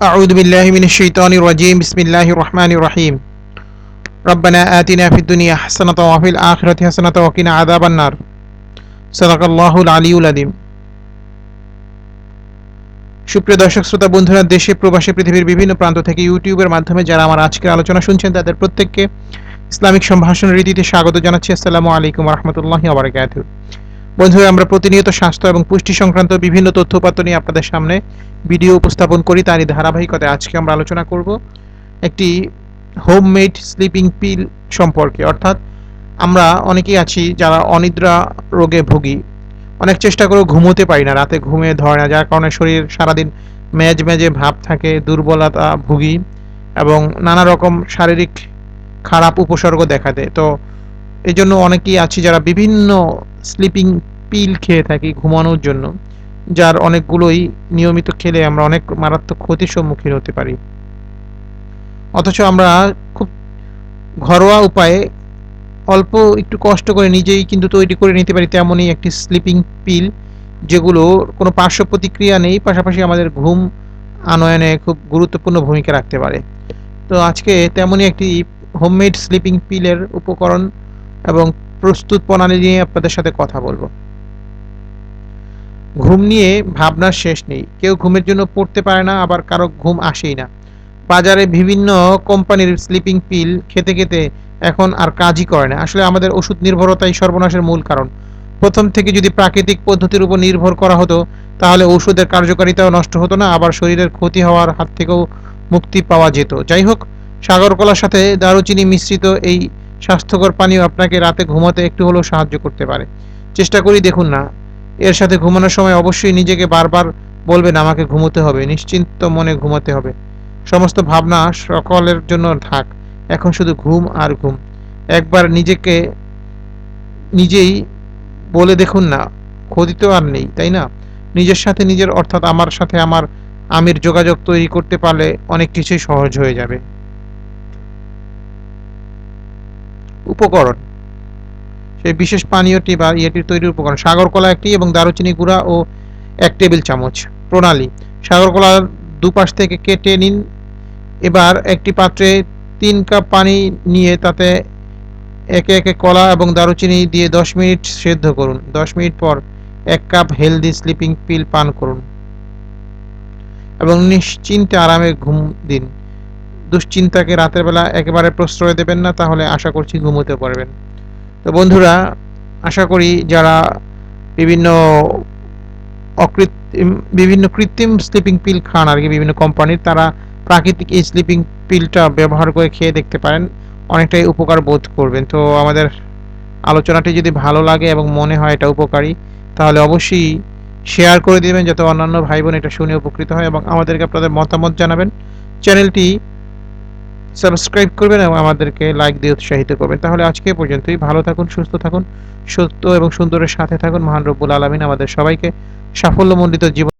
أعوذ بالله من الشيطان الرجيم بسم الله الرحمن الرحيم ربنا آتنا في الدنيا حسنة وفي الآخرة حسنة وقنا عذاب النار صدق الله العلي العظيم সুপ্রিয় দর্শক শ্রোতা বন্ধুরা দেশে প্রবাসী পৃথিবীর বিভিন্ন প্রান্ত থেকে ইউটিউবের মাধ্যমে যারা আমার আজকের আলোচনা শুনছেন তাদের প্রত্যেককে ইসলামিক সম্ভাষণ রীতিতে স্বাগত জানাচ্ছি আসসালামু আলাইকুম রহমতুল্লাহ আবরকাত বন্ধুরা, আমরা প্রতিনিয়ত স্বাস্থ্য এবং পুষ্টি সংক্রান্ত বিভিন্ন তথ্যপাত্র নিয়ে আপনাদের সামনে ভিডিও উপস্থাপন করি। তারই ধারাবাহিকতায় আজকে আমরা আলোচনা করব একটি হোমমেড স্লিপিং পিল সম্পর্কে। অর্থাৎ আমরা অনেকেই আছি যারা অনিদ্রা রোগে ভুগি। অনেক চেষ্টা করেও ঘুমোতে পারি না, রাতে ঘুমিয়ে ধরে না, যার কারণে শরীর সারাদিন মেজ মেজে ভাব থাকে, দুর্বলতা ভুগি এবং নানা রকম শারীরিক খারাপ উপসর্গ দেখা দেয় তো এই জন্য অনেকেই আছি যারা বিভিন্ন স্লিপিং পিল খেয়ে থাকি ঘুমানোর জন্য, যার অনেকগুলোই নিয়মিত খেলে আমরা অনেক মারাত্মক ক্ষতির সম্মুখীন হতে পারি। অথচ আমরা খুব ঘরোয়া উপায়ে অল্প একটু কষ্ট করে নিজেই কিন্তু তৈরি করে নিতে পারি তেমনই একটি স্লিপিং পিল যেগুলো কোনো পার্শ্ব প্রতিক্রিয়া নেই, পাশাপাশি আমাদের ঘুম আনয়নে খুব গুরুত্বপূর্ণ ভূমিকা রাখতে পারে। তো আজকে তেমনই একটি হোমমেড স্লিপিং পিলের উপকরণ এবং প্রস্তুত প্রণালী নিয়ে আপনাদের সাথে কথা বলব। ঘুম নিয়ে ভাবনার শেষ নেই। কেউ ঘুমের জন্য পড়তে পারে না, আবার কারও ঘুম আসেই না। বাজারে বিভিন্ন কোম্পানির স্লিপিং পিল খেতে খেতে এখন আর কাজই করে না। আসলে আমাদের ওষুধ নির্ভরতাই সর্বনাশের মূল কারণ। প্রথম থেকে যদি প্রাকৃতিক পদ্ধতির উপর নির্ভর করা হতো, তাহলে ওষুধের কার্যকারিতাও নষ্ট হতো না, আবার শরীরের ক্ষতি হওয়ার হাত থেকেও মুক্তি পাওয়া যেত। যাই হোক সাগর কলার সাথে দারুচিনি মিশ্রিত এই স্বাস্থ্যকর পানীয় আপনাকে রাতে ঘুমাতে একটু হলেও সাহায্য করতে পারে। চেষ্টা করি দেখুন না। এর সাথে ঘুমানোর সময় অবশ্যই নিজেকে বারবার বলবেন, আমাকে ঘুমোতে হবে, নিশ্চিন্ত মনে ঘুমাতে হবে। সমস্ত ভাবনা সকলের জন্য থাক এখন শুধু ঘুম আর ঘুম। একবার নিজেকে নিজেই বলে দেখুন না ক্ষতি তো আর নেই, তাই না? নিজের সাথে নিজের, অর্থাৎ আমার সাথে আমার আমির যোগাযোগ তৈরি করতে পারলে অনেক কিছুই সহজ হয়ে যাবে। উপকরণ। সেই বিশেষ পানীয়টি বা ইয়েটির তৈরির উপকরণ। সাগরকলা একটি এবং দারুচিনি গুঁড়া ও এক টেবিল চামচ। প্রণালী। সাগরকলার দুপাশ থেকে কেটে নিন। এবার একটি পাত্রে তিন কাপ পানি নিয়ে তাতে একে একে কলা এবং দারুচিনি দিয়ে দশ মিনিট সেদ্ধ করুন। দশ মিনিট পর এক কাপ হেলদি স্লিপিং পিল পান করুন এবং নিশ্চিন্তে আরামে ঘুম দিন। দুশ্চিন্তাকে রাতের বেলা একেবারে প্রশ্রয় দেবেন না, তাহলে আশা করছি ঘুমোতে পারবেন। তো বন্ধুরা, আশা করি যারা বিভিন্ন অকৃত্রিম বিভিন্ন কৃত্রিম স্লিপিং পিল খান আর কি বিভিন্ন কোম্পানির তারা প্রাকৃতিক এই স্লিপিং পিলটা ব্যবহার করে খেয়ে দেখতে পারেন। অনেকটাই উপকার বোধ করবেন। তো আমাদের আলোচনাটি যদি ভালো লাগে এবং মনে হয় এটা উপকারী, তাহলে অবশ্যই শেয়ার করে দিবেন যাতে অন্যান্য ভাই বোন এটা শুনে উপকৃত হয় এবং আমাদেরকে আপনাদের মতামত জানাবেন। চ্যানেলটি সাবস্ক্রাইব করবেন এবং আমাদেরকে লাইক দিয়ে উৎসাহিত করবেন। তাহলে আজকে পর্যন্তই। ভালো থাকুন, সুস্থ থাকুন সত্য এবং সুন্দরের সাথে থাকুন। মহান রব্বুল আলমিন আমাদের সবাইকে সাফল্যমণ্ডিত জীবন